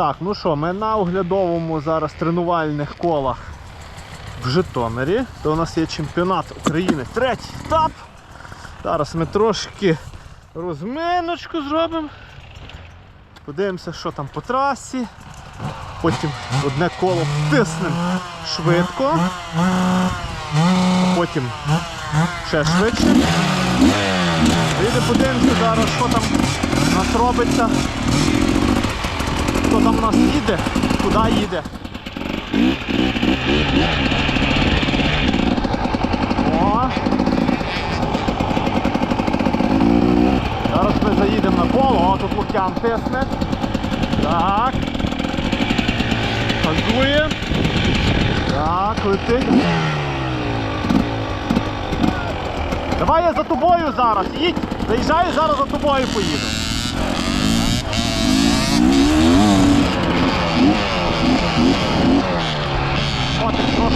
Так, ну що, ми на оглядовому зараз тренувальних колах в Житомирі. То у нас є чемпіонат України. Третій етап. Зараз ми трошки розминочку зробимо. Подивимося, що там по трасі. Потім одне коло втиснемо швидко. Потім ще швидше. І подивимося зараз, що там у нас робиться. Хто там у нас їде, куди їде. О! Зараз ми заїдемо на коло, тут Лук'ян тисне. Так. Газує. Так, летить. Давай я за тобою зараз. Їдь, заїжджаю, зараз за тобою поїду. О, так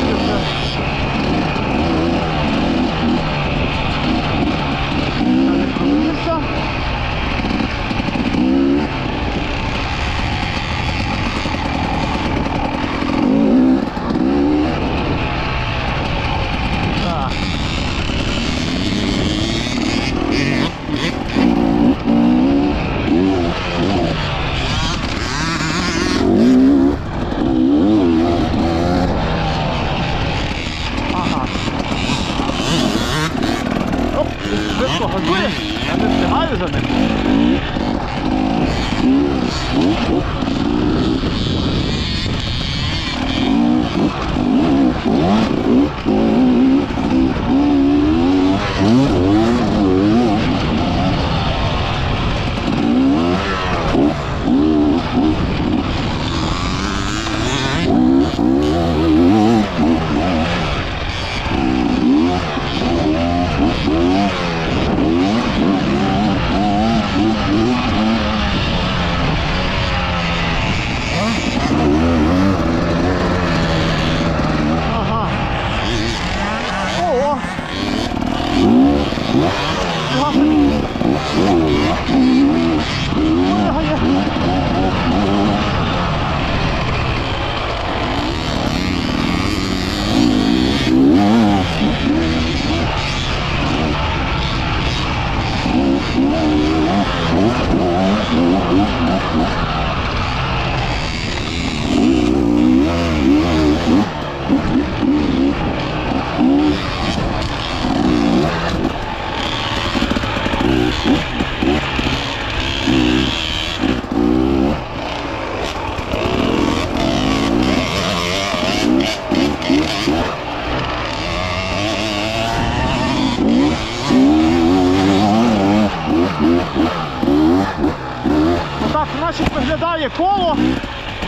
значить, виглядає коло.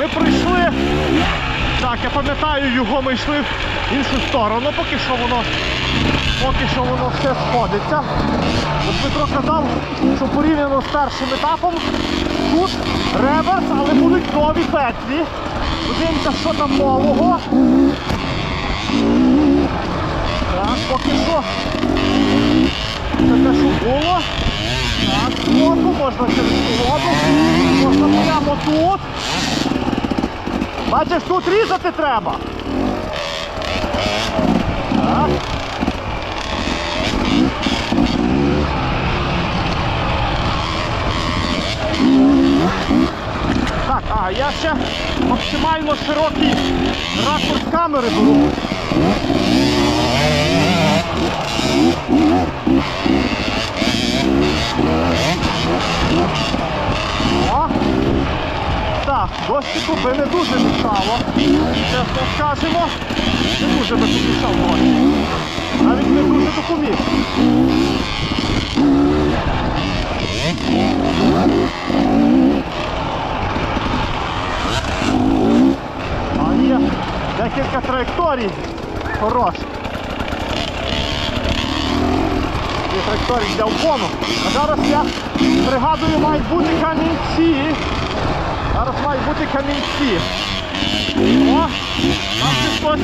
Ми пройшли. Так, я пам'ятаю його, ми йшли в іншу сторону, поки що воно поки що воно все сходиться. От Петро казав, що порівняно з першим етапом тут реверс, але будуть нові петлі. Подивимося, що там нового. Так, поки що. Це те, що було. Так, можна через можна прямо тут. Бачиш, тут різати треба. Так. Так, а я ще максимально широкий ракурс камери беру. О! Так, дощику би не дуже мішало. Чесно скажемо, не дуже би дощ. Навіть не дуже допоміг. А є декілька траєкторій хороших. Траєкторії для уклону. А зараз я пригадую, мають бути камінці. Зараз мають бути камінці. О! Там хтось.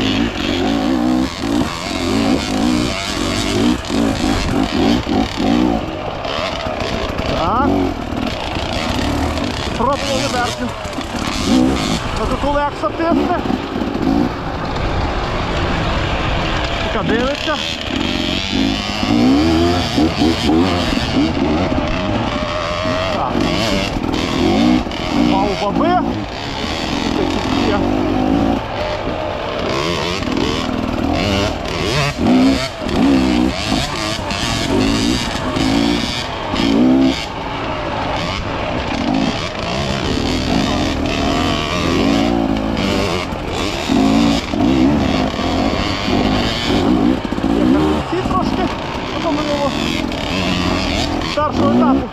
Так. Пробували верхню. Тут Олекса тисне. Така дивиться. Так. Мав баби. Такі старшого етапу.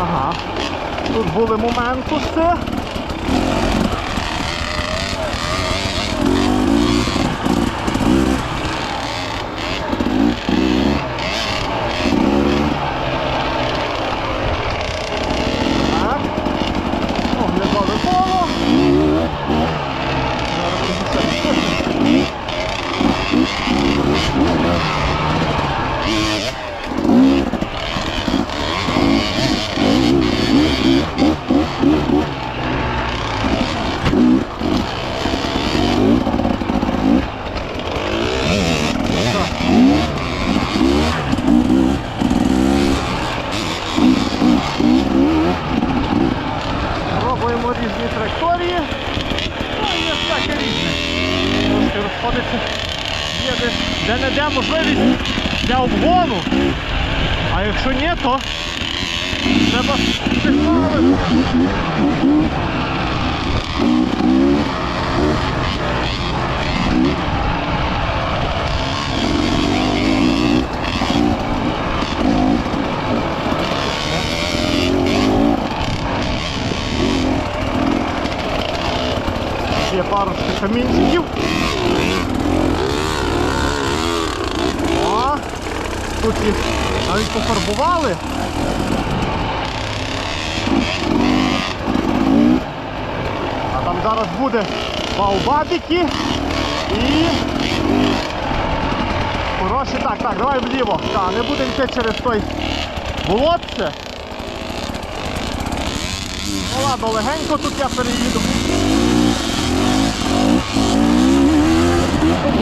Ага. Тут були моменти Так. Оглядали коло. Зараз тут все. Пробуємо різні траєкторії. Ну, є всяке різне. Трошки розходиться. Є де, де не де можливість для обгону. А якщо ні, то треба сигналити. Є парочка камінчиків. О, тут їх навіть пофарбували. А там зараз буде баубабіки і. Хороші, так, так, давай вліво. Так, не будемо йти через той болотце. Ну ладно, легенько тут я переїду.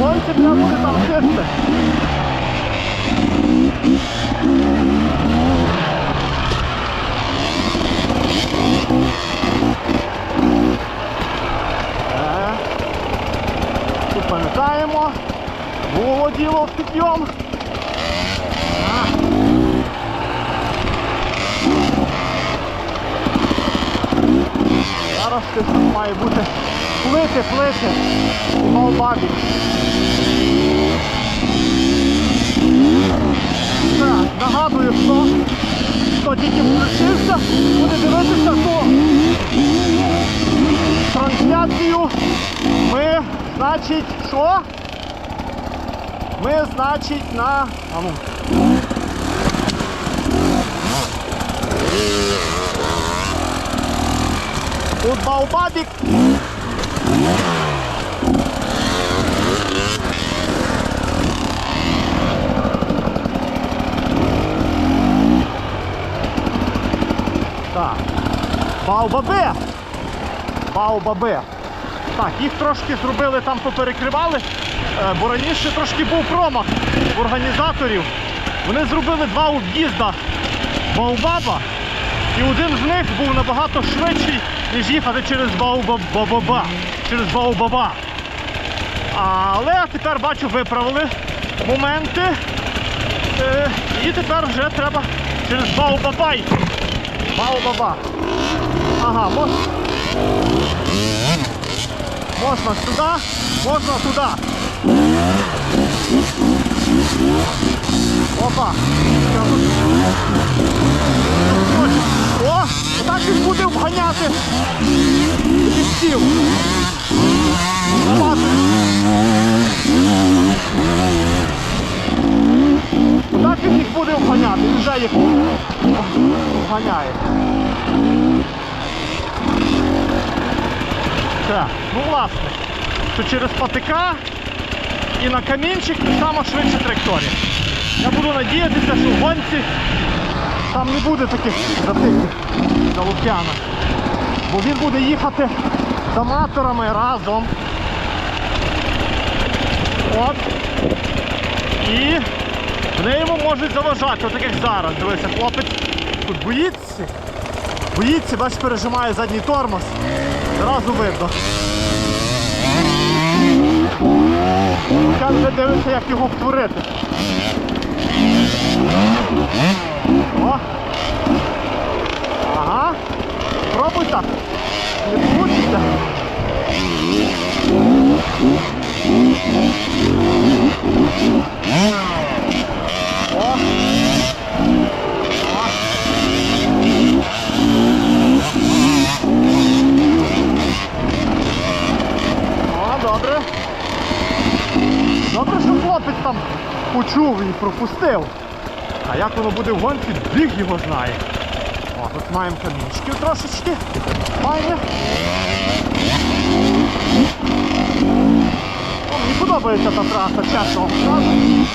Гонці треба буде там чисти. Тут пам'ятаємо. Було діло в підйом. Зараз щось там має бути плити, плити. Малбабік. Так, нагадую, хто, хто тільки включився, буде дивитися ту трансляцію. Ми, значить, що? Ми, значить, на. А ну. Тут Баубабік. Так. Баубаби. Баубаби. Так, їх трошки зробили там поперекривали, е, бо раніше трошки був промах організаторів. Вони зробили два об'їзда Баубаба. І один з них був набагато швидший, ніж їхати через Баубаба. Через Баубаба. Але тепер бачу, виправили моменти. Е, і тепер вже треба через Баубабай. Баубаба. Ага, мож... можна сюди, можна туди. Опа. О, так він буде обганяти ліфтів. Так він їх буде обганяти, він вже їх обганяє. Так, ну власне, що через патика і на камінчик сама швидша траєкторія. Я буду надіятися, що в гонці Там не буде таких затиків на Лук'яна. Бо він буде їхати з аматорами разом. От. І вони йому можуть заважати, отак як зараз. Дивися, хлопець тут боїться. Боїться, бач, пережимає задній тормоз. Зразу видно. Лук'ян вже дивимося, як його втворити. О! Ага. Пробуй так. Не вийде. О! О, добре. Добре, що хлопець там почув і пропустив. А як воно буде в гонці, біг його знає. О, тут маємо камінчиків трошечки. Файне. О, мені подобається та траса, чесно вам.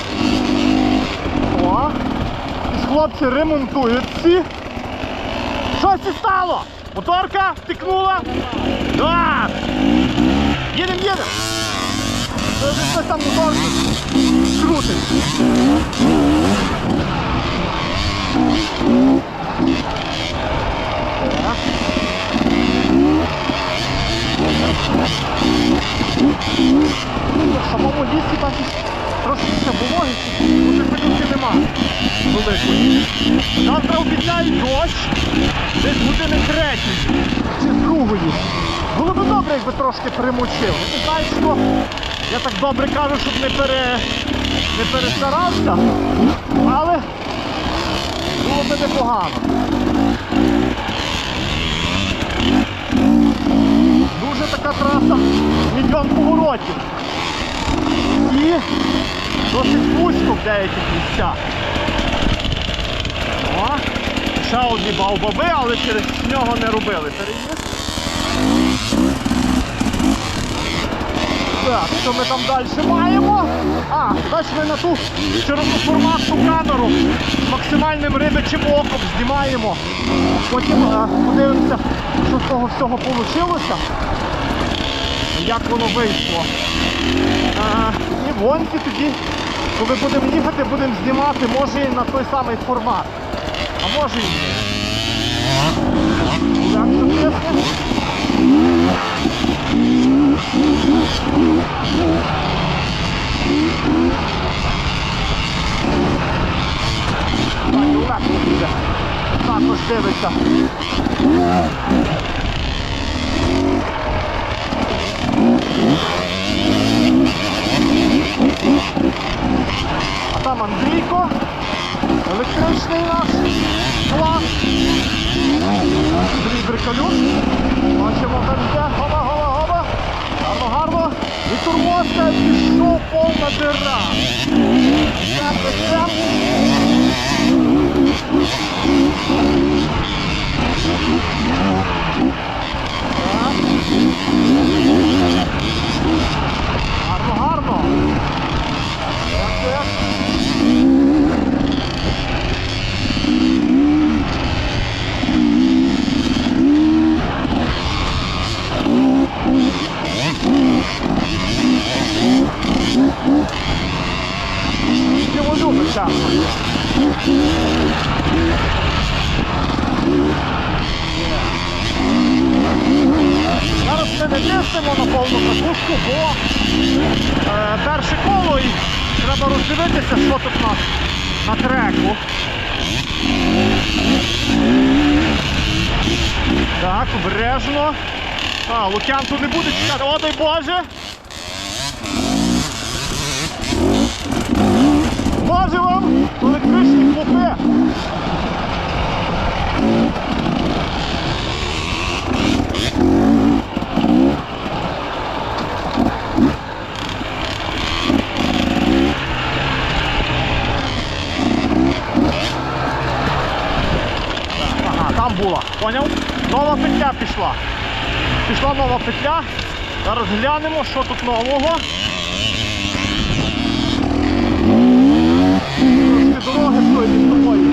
О, хлопці ремонтують ці. Щось і стало! Моторка втикнула? Так! Їдем, їдем! Хтось там моторку крутить. Так. В самому лісі бачиш трошки ще вологи, уже пилюки нема великої. Завтра обіцяють дощ, десь години третій чи другої. Було б добре, якби трошки примочив. Ну, Ти знаєш, що я так добре кажу, щоб не, пере... не перестарався, але було б непогано. Дуже така траса, мільйон поворотів. І досить вузько в деяких місцях. О, ще одні баобаби, але через нього не робили переїзд. Так, що ми там далі маємо? А, бач, ми на ту широкоформатну камеру з максимальним рибячим оком знімаємо. Потім а, подивимося, що з того всього вийшло. Як воно вийшло. А, і в гонці тоді, коли будемо їхати, будемо знімати, може і на той самий формат. А може і ні. Так, що чесно. Так, і Олег буде. Також дивиться. А там Андрійко, електричний наш клас. Андрій Брикалюк. Бачимо, там йде. І турмозка пішов повна дира. Так. Його любить часто. Зараз ми не тестимо на повну катушку, бо е, перше коло і треба роздивитися, що тут у нас на треку. Так, обережно. А, Лук'ян тут не буде чекати. О, дай Боже! Вам! Електричні хлопи! Ага, була. Поняв? Нова петля пішла. Пішла нова петля. Зараз глянемо, що тут нового. дороги стоїть під собою.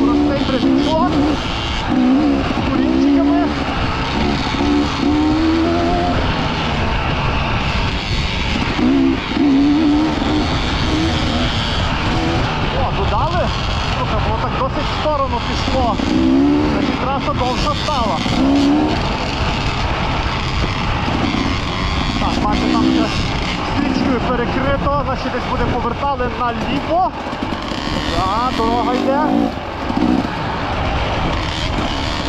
Простий прибіжок з курінчиками. О, додали? Слухай, так досить в сторону пішло. Траса довша стала. Так, стрічкою перекрито, значить десь буде повертали наліво. Так, дорога йде.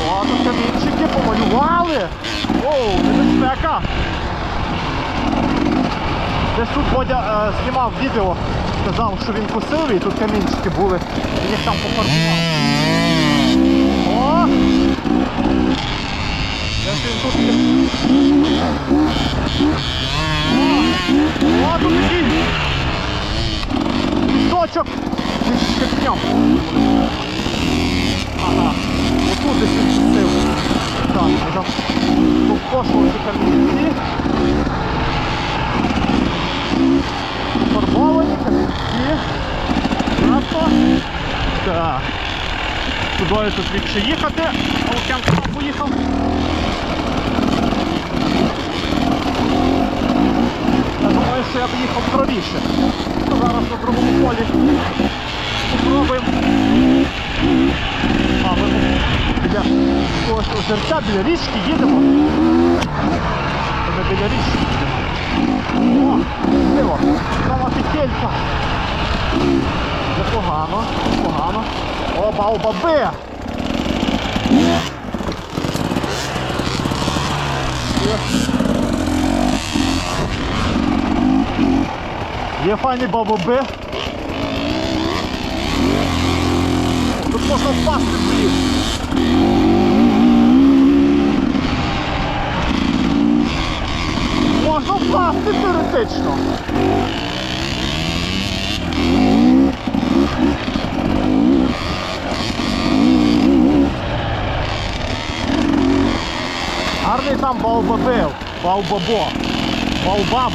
О, тут камінчики помалювали. Оу, небезпека. Десь тут Водя е, знімав відео, сказав, що він косив і тут камінчики були. Він їх там пофарбував. О! Десь він тут є. О, тут такий пісочок зі щепнем. Ага, отут десь він пустив. Так, ми там покошували ці камінці. Фарбовані камінці. Крапко. Так. Кудою тут ліпше їхати, а туди поїхав. Я думаю, що я б їхав правіше. Зараз на другому полі спробуємо. А, ми біля якогось озерця, біля річки їдемо. Ми біля річки. О, диво, права петелька. Непогано, непогано. О, баобаби! Є. Є файні баобаби. Тут можна впасти блін. Можна впасти теоретично. Гарний там баобабив. Баобабо. Баобабо.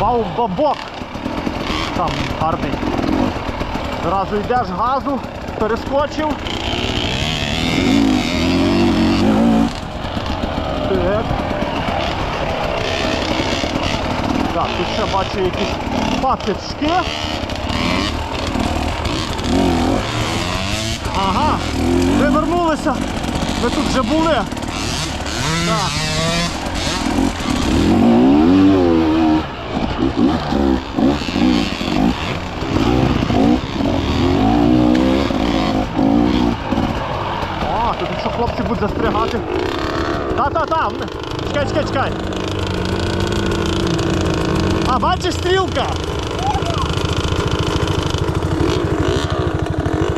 Баобабок. Там гарний. Зразу йдеш газу, перескочив. Так. Так, тут ще бачу якісь патички. Ага, ви вернулися. Ви тут вже були. Так. О, тут якщо хлопці будуть застрягати. Та-та-та, чекай, чекай, чекай. А, бачиш стрілка?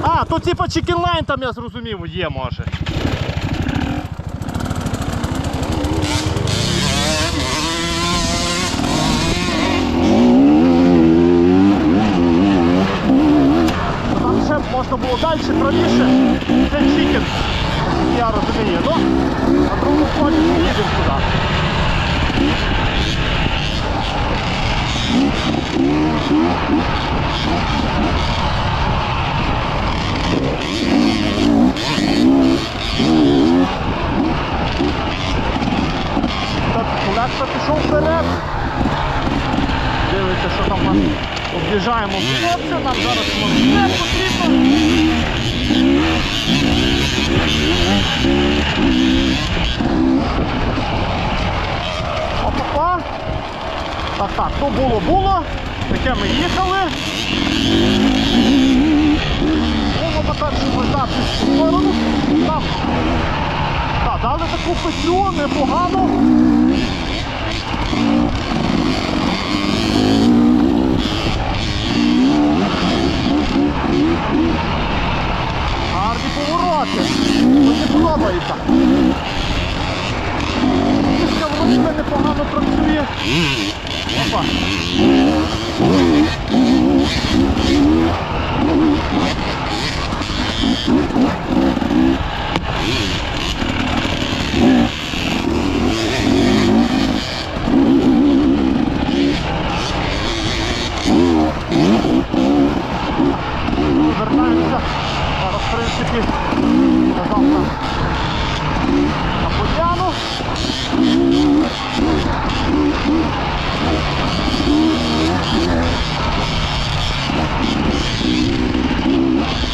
А, тут типа чекінлайн там я зрозумів є може. Так, було, було. Таке ми їхали. Воно тепер роздався в сторону. Там. Так, дали таку петлю, непогано. Гарні повороти. Мені подобається. Після непогано працює. Опа. Вертаємося. Зараз, в принципі, Thank you.